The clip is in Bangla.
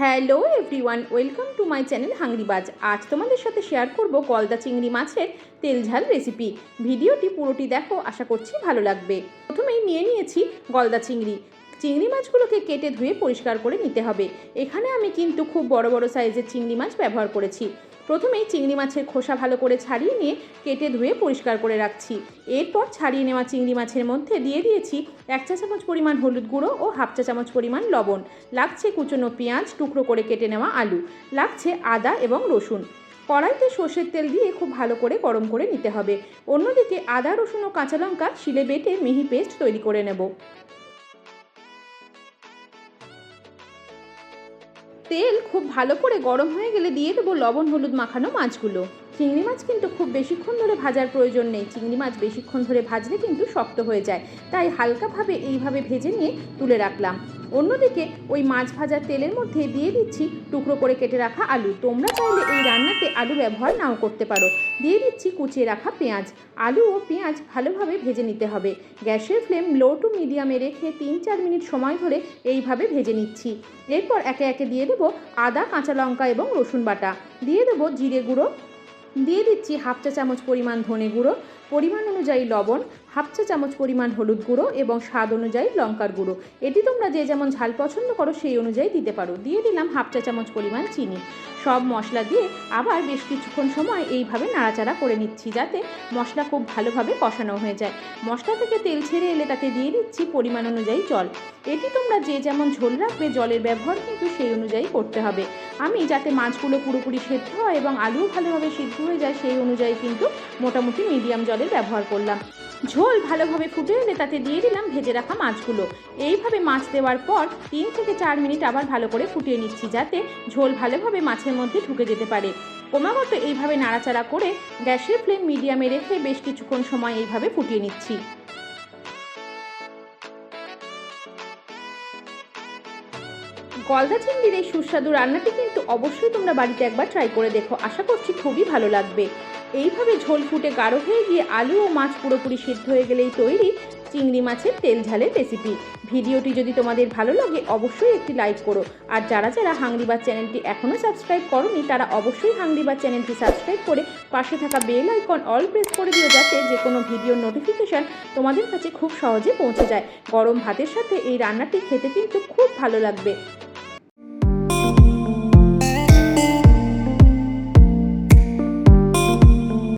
Hello everyone, welcome to my channel Hungrybaaz আজ তোমাদের সাথে শেয়ার করব গলদা চিংড়ি মাছের তেল ঝাল রেসিপি। ভিডিওটি পুরোটি দেখো, আশা করছি ভালো লাগবে। প্রথমেই নিয়ে নিয়েছি গলদা চিংড়ি। চিংড়ি মাছগুলোকে কেটে ধুয়ে পরিষ্কার করে নিতে হবে। এখানে আমি কিন্তু খুব বড় বড় সাইজের চিংড়ি মাছ ব্যবহার করেছি। প্রথমেই চিংড়ি মাছের খোসা ভালো করে ছাড়িয়ে নিয়ে কেটে ধুয়ে পরিষ্কার করে রাখছি। এরপর ছাড়িয়ে নেওয়া চিংড়ি মাছের মধ্যে দিয়ে দিয়েছি এক চা চামচ পরিমাণ হলুদ গুঁড়ো ও হাফ চা চামচ পরিমাণ লবণ। লাগছে কুচনো পেঁয়াজ, টুকরো করে কেটে নেওয়া আলু। লাগছে আদা এবং রসুন। কড়াইতে সর্ষের তেল দিয়ে খুব ভালো করে গরম করে নিতে হবে। অন্যদিকে আদা, রসুন ও কাঁচা লঙ্কা শিলে বেটে মিহি পেস্ট তৈরি করে নেব। তেল খুব ভালো করে গরম হয়ে গেলে দিয়ে দেবো লবণ হলুদ মাখানো মাছগুলো। চিংড়ি মাছ কিন্তু খুব বেশিক্ষণ ধরে ভাজার প্রয়োজন নেই। চিংড়ি মাছ বেশিক্ষণ ধরে ভাজলে কিন্তু শক্ত হয়ে যায়। তাই হালকাভাবে এইভাবে ভেজে নিয়ে তুলে রাখলাম। অন্যদিকে ওই মাছ ভাজার তেলের মধ্যে দিয়ে দিচ্ছি টুকরো করে কেটে রাখা আলু। তোমরা চাইলে এই রান্নাতে আলু ব্যবহার নাও করতে পারো। দিয়ে দিচ্ছি কুচিয়ে রাখা পেঁয়াজ। আলু ও পেঁয়াজ ভালোভাবে ভেজে নিতে হবে। গ্যাসের ফ্লেম লো টু মিডিয়ামে রেখে তিন চার মিনিট সময় ধরে এইভাবে ভেজে নিচ্ছি। এরপর একে একে দিয়ে দেবো আদা, কাঁচা লঙ্কা এবং রসুন বাটা। দিয়ে দেবো জিরে গুঁড়ো দিয়ে দিচ্ছি হাফ চা চামচ পরিমাণ ধনে গুঁড়ো পরিমাণ অনুযায়ী লবণ হাফ চা চামচ পরিমাণ হলুদ গুঁড়ো এবং স্বাদ অনুযায়ী লঙ্কার গুঁড়ো। এটি তোমরা যে যেমন ঝাল পছন্দ করো সেই অনুযায়ী দিতে পারো। দিয়ে দিলাম হাফ চা চামচ পরিমাণ চিনি। সব মশলা দিয়ে আবার বেশ কিছুক্ষণ সময় এইভাবে নাড়াচাড়া করে নিচ্ছি যাতে মশলা খুব ভালোভাবে কষানো হয়ে যায়। মশলা থেকে তেল ছেড়ে এলে তাতে দিয়ে দিচ্ছি পরিমাণ অনুযায়ী জল। এটি তোমরা যে যেমন ঝোল রাখবে, জলের ব্যবহার কিন্তু সেই অনুযায়ী করতে হবে। আমি যাতে মাছগুলো পুরোপুরি সেদ্ধ হয় এবং আলুও ভালোভাবে সিদ্ধ হয়ে যায় সেই অনুযায়ী কিন্তু মোটামুটি মিডিয়াম জলের ব্যবহার করলাম। ঝোল ভালোভাবে ফুটে এলে তাতে দিয়ে দিলাম ভেজে রাখা মাছগুলো। এইভাবে মাছ দেওয়ার পর তিন থেকে চার মিনিট আবার ভালো করে ফুটিয়ে নিচ্ছি যাতে ঝোল ভালোভাবে মাছের মধ্যে ঢুকে যেতে পারে। ক্রমাগত এইভাবে নাড়াচাড়া করে গ্যাসের ফ্লেম মিডিয়ামে রেখে বেশ কিছুক্ষণ সময় এইভাবে ফুটিয়ে নিচ্ছি। গলদা চিংড়ির এই সুস্বাদু রান্নাটি কিন্তু অবশ্যই তোমরা বাড়িতে একবার ট্রাই করে দেখো। আশা করছি খুবই ভালো লাগবে। এইভাবে ঝোল ফুটে গাঢ় হয়ে গিয়ে আলু ও মাছ পুরোপুরি সিদ্ধ হয়ে গেলেই তৈরি চিংড়ি মাছের তেল ঝালের রেসিপি ভিডিওটি যদি তোমাদের ভালো লাগে, অবশ্যই একটি লাইক করো। আর যারা যারা হাংরিবার চ্যানেলটি এখনও সাবস্ক্রাইব করনি, তারা অবশ্যই হাংরিবার চ্যানেলটি সাবস্ক্রাইব করে পাশে থাকা বেল আইকন অল প্রেস করে দিও যাতে যে কোনো ভিডিওর নোটিফিকেশান তোমাদের কাছে খুব সহজে পৌঁছে যায়। গরম ভাতের সাথে এই রান্নাটি খেতে কিন্তু খুব ভালো লাগবে।